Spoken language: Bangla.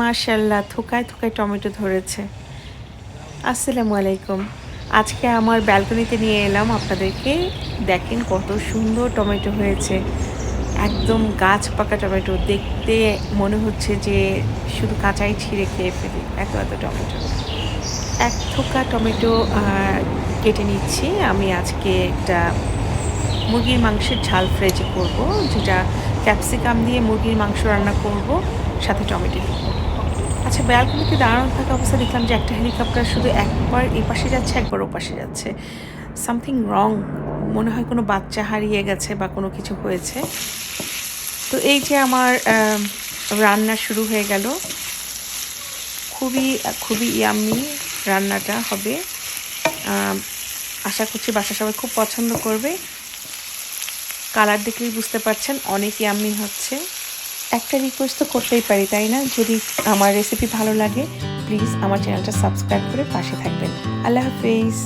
মাশাল্লাহ থোকায় থোকায় টমেটো ধরেছে। আসসালামু আলাইকুম। আজকে আমার ব্যালকনিতে নিয়ে এলাম আপনাদেরকে, দেখেন কত সুন্দর টমেটো হয়েছে। একদম গাছ পাকা টমেটো, দেখতে মনে হচ্ছে যে শুধু কাঁচাই ছিঁড়ে খেয়ে ফেলি, এত এত টমেটো। এক থোকা টমেটো কেটে নিচ্ছি। আমি আজকে একটা মুরগির মাংসের ঝাল ফ্রাই করব, যেটা ক্যাপসিকাম দিয়ে মুরগির মাংস রান্না করব, সাথে টমেটো আচ্ছা ব্যালকনিতে দাঁড়ানো থাকা অবস্থা দেখলাম যে একটা হেলিকপ্টার শুধু একবার এই পাশে যাচ্ছে, একবার ও পাশে যাচ্ছে। সামথিং রং মনে হয় কোনো বাচ্চা হারিয়ে গেছে বা কোনো কিছু হয়েছে। তো এই যে আমার রান্না শুরু হয়ে গেল। খুবই খুবই ইয়াম্মি রান্নাটা হবে। আশা করছি বাসা সবাই খুব পছন্দ করবে। কালার দেখলেই বুঝতে পারছেন অনেক ইয়াম্মি হচ্ছে একটা রিকোয়েস্ট তো করতেই পারি, তাই না? যদি আমার রেসিপি ভালো লাগে প্লিজ আমার চ্যানেলটা সাবস্ক্রাইব করে পাশে থাকবেন। আল্লাহ হাফেজ।